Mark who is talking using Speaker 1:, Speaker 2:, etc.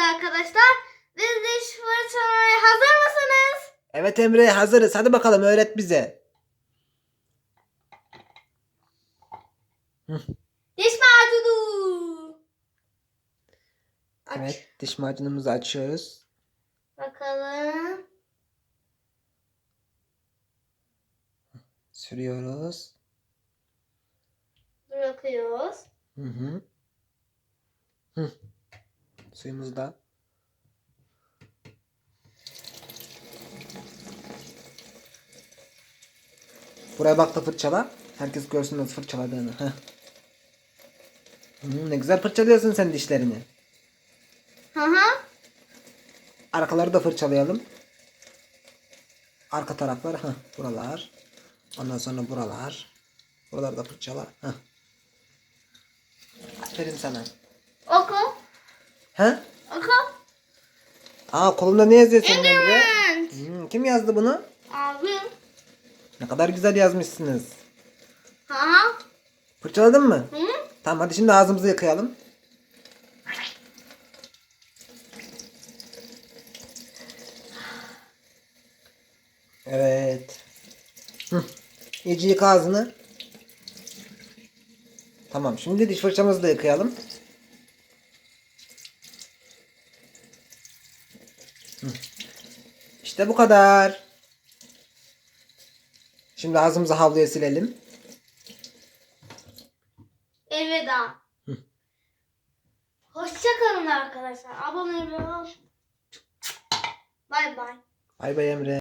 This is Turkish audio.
Speaker 1: geldi arkadaşlar. Biz diş fırçalamaya hazır mısınız?
Speaker 2: Evet Emre hazırız. Hadi bakalım öğret bize.
Speaker 1: Diş macunu. Aç.
Speaker 2: Evet diş macunumuzu açıyoruz.
Speaker 1: Bakalım.
Speaker 2: Sürüyoruz.
Speaker 1: Bırakıyoruz.
Speaker 2: Hı hı. Hı. Suyumuz da. Buraya bak da fırçala. Herkes görsün nasıl fırçaladığını. Heh. Hı, ne güzel fırçalıyorsun sen dişlerini.
Speaker 1: Hı hı.
Speaker 2: Arkaları da fırçalayalım. Arka taraflar. Heh, buralar. Ondan sonra buralar. Buraları da fırçala. Heh. Aferin sana.
Speaker 1: Oku.
Speaker 2: He?
Speaker 1: Oku.
Speaker 2: Aa kolunda ne yazıyor senin Emre? Hmm, kim yazdı bunu?
Speaker 1: Abim.
Speaker 2: Ne kadar güzel yazmışsınız.
Speaker 1: Hı.
Speaker 2: Fırçaladın mı?
Speaker 1: Hı?
Speaker 2: Tamam hadi şimdi ağzımızı yıkayalım. Evet. Hı. İyice yıka ağzını. Tamam şimdi diş fırçamızı da yıkayalım. İşte bu kadar. Şimdi ağzımızı havluya silelim.
Speaker 1: Elveda.
Speaker 2: Hı.
Speaker 1: Hoşçakalın arkadaşlar. Abone olun. Bay bay.
Speaker 2: Bay bay Emre.